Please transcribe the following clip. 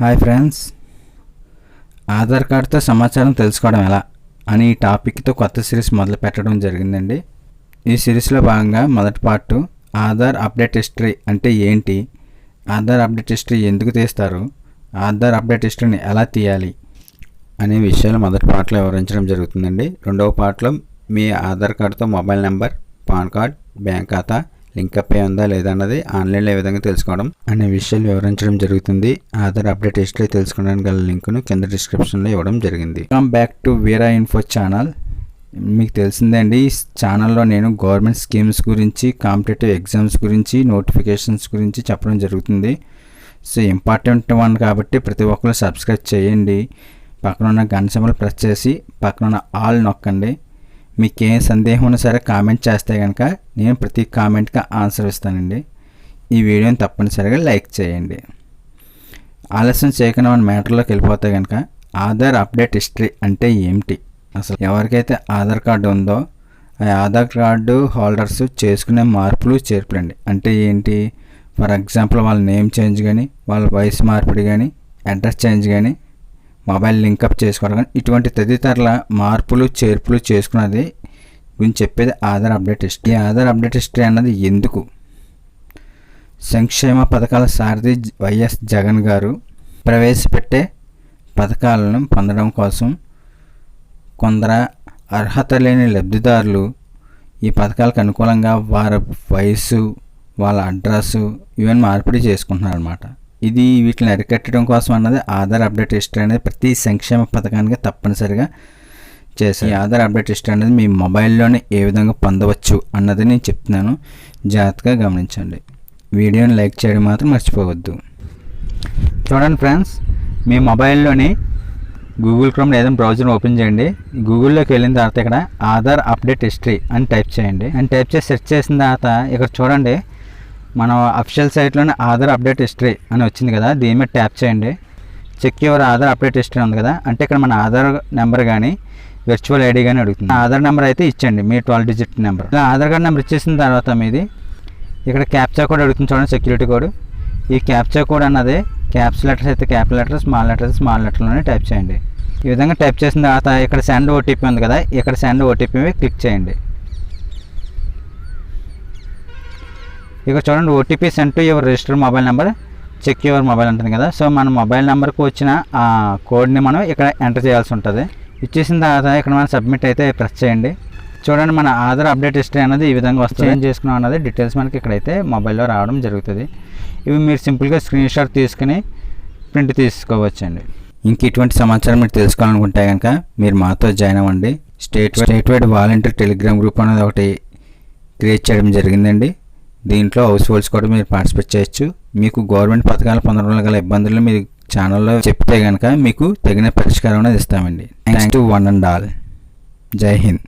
Hi friends. Aadhaar కార్డుతో సమాచారం తెలుసుకోవడం ఎలా? అని ఈ టాపిక్తో కొత్త సిరీస్ మొదలు పెట్టడం జరిగిందండి. ఈ సిరీస్లో భాగంగా మొదటి పార్ట్ ఆధార్ అప్డేట్ హిస్టరీ అంటే ఏంటి? ఆధార్ అప్డేట్ హిస్టరీ ఎందుకు తీస్తారు? ఆధార్ అప్డేట్ హిస్టరీని ఎలా తీయాలి? అనే విషయాలు మొదటి పార్ట్లో వివరించడం జరుగుతుందండి. రెండవ పార్ట్లో మీ ఆధార్ కార్డుతో mobile number PAN card bank ఖాతా లింకప్ ఏ ఉందా లేదా అన్నది ఆన్లైన్లో ఏ విధంగా తెలుసుకోవడం అనే విషయాలు వివరించడం జరుగుతుంది. ఆధార్ అప్డేట్ హిస్టరీ తెలుసుకోవడానికి గల లింకును కింద డిస్క్రిప్షన్లో ఇవ్వడం జరిగింది. Come back to Veera info channel. మీకు తెలిసిందే అండి ఈ ఛానల్లో నేను గవర్నమెంట్ స్కీమ్స్ గురించి కాంపిటేటివ్ ఎగ్జామ్స్ గురించి నోటిఫికేషన్స్ గురించి చెప్పడం జరుగుతుంది. సో ఇంపార్టెంట్ వన్ కాబట్టి ప్రతి ఒక్కరు సబ్స్క్రైబ్ చేయండి. పక్కన ఉన్న గన్ సింబల్ ప్రెస్ చేసి పక్కన ఉన్న ఆల్ నొక్కండి. మీకు ఏ సందేహం ఉన్నా సరే కామెంట్ చేస్తే కనుక నేను ప్రతి కామెంట్కి ఆన్సర్ ఇస్తానండి. ఈ వీడియోని తప్పనిసరిగా లైక్ చేయండి. ఆలస్యం చేయకుండా మన మ్యాటర్లోకి వెళ్ళిపోతే కనుక ఆధార్ అప్డేట్ హిస్టరీ అంటే ఏమిటి? అసలు ఎవరికైతే ఆధార్ కార్డు ఉందో ఆ ఆధార్ కార్డు హోల్డర్స్ చేసుకునే మార్పులు చేర్పులండి. అంటే ఏంటి? ఫర్ ఎగ్జాంపుల్ వాళ్ళ నేమ్ చేంజ్ కానీ వాళ్ళ వయసు మార్పిడి కానీ అడ్రస్ చేంజ్ కానీ మొబైల్ లింకప్ చేసుకోవడం కానీ ఇటువంటి తదితరుల మార్పులు చేర్పులు చేసుకున్నది గురించి చెప్పేది Aadhaar update history. Aadhaar update history అన్నది ఎందుకు? సంక్షేమ పథకాల సారథి వైఎస్ జగన్ గారు ప్రవేశపెట్టే పథకాలను పొందడం కోసం కొందర అర్హత లేని లబ్ధిదారులు ఈ పథకాలకు అనుకూలంగా వారి వయసు వాళ్ళ అడ్రస్సు ఇవన్నీ మార్పిడి చేసుకుంటున్నారు అనమాట ఇది వీటిని అరికట్టడం కోసం అన్నది ఆధార్ అప్డేట్ హిస్టరీ అనేది ప్రతి సంక్షేమ పథకానికి తప్పనిసరిగా చేశారు. ఈ ఆధార్ అప్డేట్ హిస్టరీ అనేది మీ మొబైల్లోనే ఏ విధంగా పొందవచ్చు అన్నది నేను చెప్తున్నాను. జాగ్రత్తగా గమనించండి. వీడియోని లైక్ చేయడం మాత్రం మర్చిపోవద్దు. చూడండి ఫ్రెండ్స్ మీ మొబైల్లోని గూగుల్ క్రోమ్ లేదా బ్రౌజర్ ఓపెన్ చేయండి. గూగుల్లోకి వెళ్ళిన తర్వాత ఇక్కడ ఆధార్ అప్డేట్ హిస్టరీ అని టైప్ చేయండి. అని టైప్ చేసి సెర్చ్ చేసిన తర్వాత ఇక్కడ చూడండి మన అఫిషియల్ సైట్లోనే ఆధార్ అప్డేట్ హిస్టరీ అని వచ్చింది కదా దీని మీద ట్యాప్ చేయండి. Check your Aadhaar update history ఉంది కదా అంటే ఇక్కడ మన ఆధార్ నెంబర్ కానీ వర్చువల్ ఐడి కానీ అడుగుతుంది. ఆధార్ నెంబర్ అయితే ఇచ్చండి మీ ట్వెల్వ్ డిజిట్ నెంబర్. ఇలా ఆధార్ కార్డ్ నెంబర్ ఇచ్చేసిన తర్వాత మీది ఇక్కడ క్యాప్చా కోడ్ అడుగుతుంది చూడండి సెక్యూరిటీ కోడ్. ఈ క్యాప్చా కోడ్ అన్నది క్యాప్స్ లెటర్స్ అయితే cap letters small letters small లెటర్లోనే type చేయండి. ఈ విధంగా టైప్ చేసిన తర్వాత ఇక్కడ సెండ్ ఓటీపీ ఉంది కదా ఇక్కడ సెండ్ ఓటీపీ క్లిక్ చేయండి. ఇక చూడండి OTP send to your register mobile number check your mobile ఉంటుంది కదా. సో మన మొబైల్ నెంబర్కి వచ్చిన ఆ కోడ్ని మనం ఇక్కడ ఎంటర్ చేయాల్సి ఉంటుంది. ఇచ్చేసిన తర్వాత ఇక్కడ మనం సబ్మిట్ అయితే ప్రెస్ చేయండి. చూడండి మన ఆధార్ అప్డేట్ హిస్టరీ అనేది ఈ విధంగా వస్తుంది. ఏం చేసుకున్నాం అన్నది డీటెయిల్స్ మనకి ఇక్కడైతే మొబైల్లో రావడం జరుగుతుంది. ఇవి మీరు సింపుల్గా స్క్రీన్ షాట్ తీసుకుని ప్రింట్ తీసుకోవచ్చండి. ఇంక ఇటువంటి సమాచారం మీరు తెలుసుకోవాలనుకుంటే కనుక మీరు మాతో జాయిన్ అవ్వండి. State state wide volunteer Telegram group అనేది ఒకటి క్రియేట్ చేయడం జరిగిందండి. దీంట్లో హౌస్ హోల్డ్స్ కూడా మీరు పార్టిసిపేట్ చేయొచ్చు. మీకు గవర్నమెంట్ పథకాలు పొందడంలో గల ఇబ్బందులు మీరు ఛానల్లో చెప్తే కనుక మీకు తగిన పరిష్కారం అనేది ఇస్తామండి. Thanks to one and all Jai Hind